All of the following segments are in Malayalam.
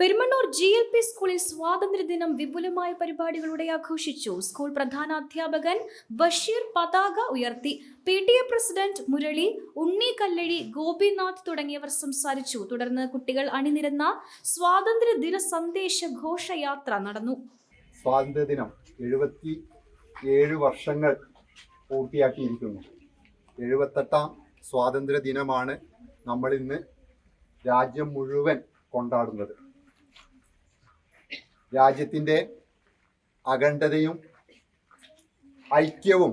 പെരുമണ്ണൂർ ജി എൽ പി സ്കൂളിൽ സ്വാതന്ത്ര്യദിനം വിപുലമായ പരിപാടികളോടെ ആഘോഷിച്ചു. സ്കൂൾ പ്രധാന അധ്യാപകൻ ബഷീർ പതാക ഉയർത്തി. P T A president Murali Unni Kallazhi Gopinath തുടങ്ങിയവർ സംസാരിച്ചു. തുടർന്ന് കുട്ടികൾ അണിനിരന്ന സ്വാതന്ത്ര്യദിന സന്ദേശ ഘോഷയാത്ര നടന്നു. സ്വാതന്ത്ര്യദിനം എഴുപത്തി ഏഴ് വർഷങ്ങൾ പൂർത്തിയാക്കിയിരിക്കുന്നു. എഴുപത്തെട്ടാം സ്വാതന്ത്ര്യ ദിനമാണ് നമ്മൾ ഇന്ന് രാജ്യം മുഴുവൻ കൊണ്ടാടുന്നത്. രാജ്യത്തിന്റെ അഖണ്ഡതയും ഐക്യവും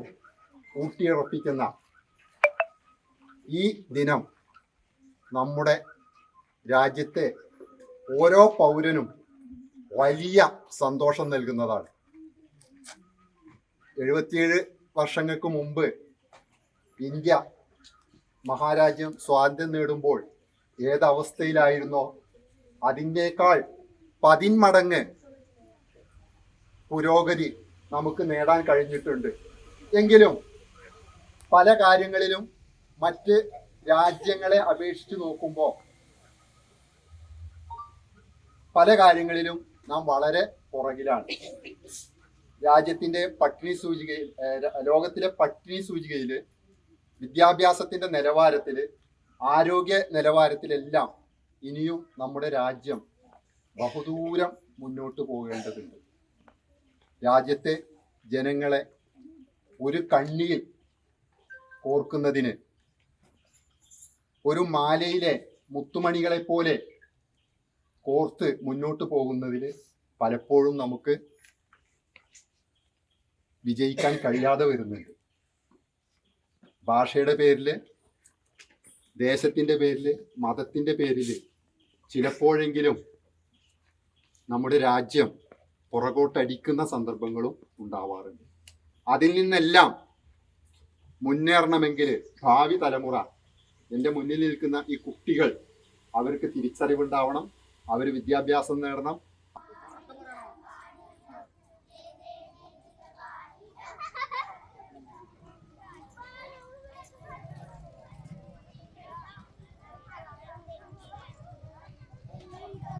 ഊട്ടിയുറപ്പിക്കുന്ന ഈ ദിനം നമ്മുടെ രാജ്യത്തെ ഓരോ പൗരനും വലിയ സന്തോഷം നൽകുന്നതാണ്. എഴുപത്തിയേഴ് വർഷങ്ങൾക്ക് മുമ്പ് ഇന്ത്യ മഹാരാജ്യം സ്വാതന്ത്ര്യം നേടുമ്പോൾ ഏതവസ്ഥയിലായിരുന്നോ? അതിന്റെക്കാൾ പതിന്മടങ്ങ് പുരോഗതി നമുക്ക് നേടാൻ കഴിഞ്ഞിട്ടുണ്ട്. എങ്കിലും പല കാര്യങ്ങളിലും മറ്റ് രാജ്യങ്ങളെ അപേക്ഷിച്ച് നോക്കുമ്പോൾ പല കാര്യങ്ങളിലും നാം വളരെ പുറകിലാണ്. രാജ്യത്തിന്റെ പട്ടിണി സൂചികയിൽ ലോകത്തിലെ പട്ടിണി സൂചികയിൽ വിദ്യാഭ്യാസത്തിന്റെ നിലവാരത്തിൽ ആരോഗ്യ നിലവാരത്തിലെല്ലാം ഇനിയും നമ്മുടെ രാജ്യം ബഹുദൂരം മുന്നോട്ട് പോകേണ്ടതുണ്ട്. രാജ്യത്തെ ജനങ്ങളെ ഒരു കണ്ണിയിൽ കോർക്കുന്നതിന് ഒരു മാലയിലെ മുത്തുമണികളെ പോലെ കോർത്ത് മുന്നോട്ട് പോകുന്നതിൽ പലപ്പോഴും നമുക്ക് വിജയിക്കാൻ കഴിയാതെ വരുന്നുണ്ട്. ഭാഷയുടെ പേരിൽ ദേശത്തിന്റെ പേരിൽ മതത്തിന്റെ പേരിൽ ചിലപ്പോഴെങ്കിലും നമ്മുടെ രാജ്യം പുറകോട്ടടിക്കുന്ന സന്ദർഭങ്ങളും ഉണ്ടാവാറുണ്ട്. അതിൽ നിന്നെല്ലാം മുന്നേറണമെങ്കിൽ ഭാവി തലമുറ എന്റെ മുന്നിൽ നിൽക്കുന്ന ഈ കുട്ടികൾ അവർക്ക് തിരിച്ചറിവുണ്ടാവണം അവർ വിദ്യാഭ്യാസം നേടണം